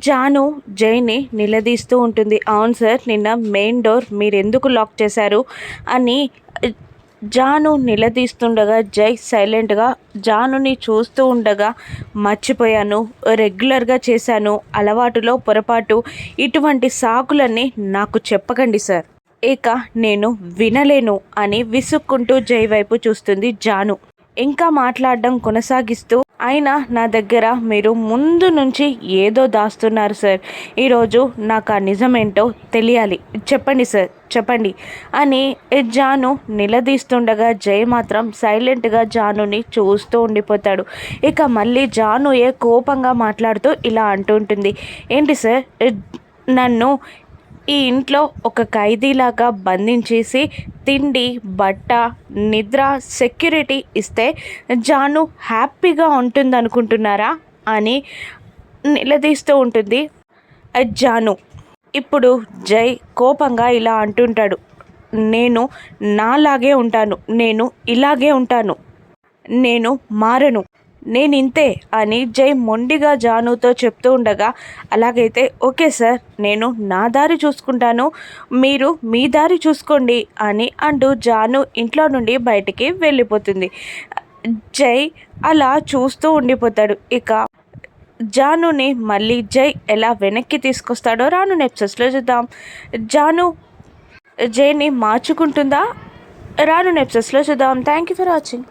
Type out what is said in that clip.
జాను జైని నిలదీస్తూ ఉంటుంది. అవును సార్ నిన్న మెయిన్ డోర్ మీరు ఎందుకు లాక్ చేశారు? అని జాను నిలదీస్తుండగా జై సైలెంట్గా జానుని చూస్తూ ఉండగా మర్చిపోయాను రెగ్యులర్గా చేశాను అలవాటులో పొరపాటు ఇటువంటి సాకులన్నీ నాకు చెప్పకండి సార్. ఇక నేను వినలేను అని విసుక్కుంటూ జై వైపు చూస్తుంది జాను. ఇంకా మాట్లాడడం కొనసాగిస్తూ అయినా నా దగ్గర మీరు ముందు నుంచి ఏదో దాస్తున్నారు సార్. ఈరోజు నాకు ఆ నిజమేంటో తెలియాలి. చెప్పండి సార్. చెప్పండి. అని జాను నిలదీస్తుండగా జై మాత్రం సైలెంట్గా జానుని చూస్తూ ఉండిపోతాడు. ఇక మళ్ళీ జాను ఏ కోపంగా మాట్లాడుతూ ఇలా అంటుంటుంది ఏంటి సార్? నన్ను ఈ ఇంట్లో ఒక ఖైదీలాగా బంధించేసి తిండి బట్ట నిద్ర సెక్యూరిటీ ఇస్తే జాను హ్యాపీగా ఉంటుంది అనుకుంటున్నారా అని నిలదీస్తూ ఉంటుంది జాను. ఇప్పుడు జై కోపంగా ఇలా అంటుంటాడు. నేను నాలాగే ఉంటాను. నేను ఇలాగే ఉంటాను. నేను మారను. నేను ఇంతే అని జై మొండిగా జానుతో చెప్తూ ఉండగా అలాగైతే ఓకే సార్ నేను నా దారి చూసుకుంటాను మీరు మీ దారి చూసుకోండి అని అంటూ జాను ఇంట్లో నుండి బయటికి వెళ్ళిపోతుంది. జై అలా చూస్తూ ఉండిపోతాడు. ఇక జానుని మళ్ళీ జై ఎలా వెనక్కి తీసుకొస్తాడో రాను నెప్సెస్లో చూద్దాం. జాను జైని మార్చుకుంటుందా? రాను నెప్సెస్లో చూద్దాం. Thank you for watching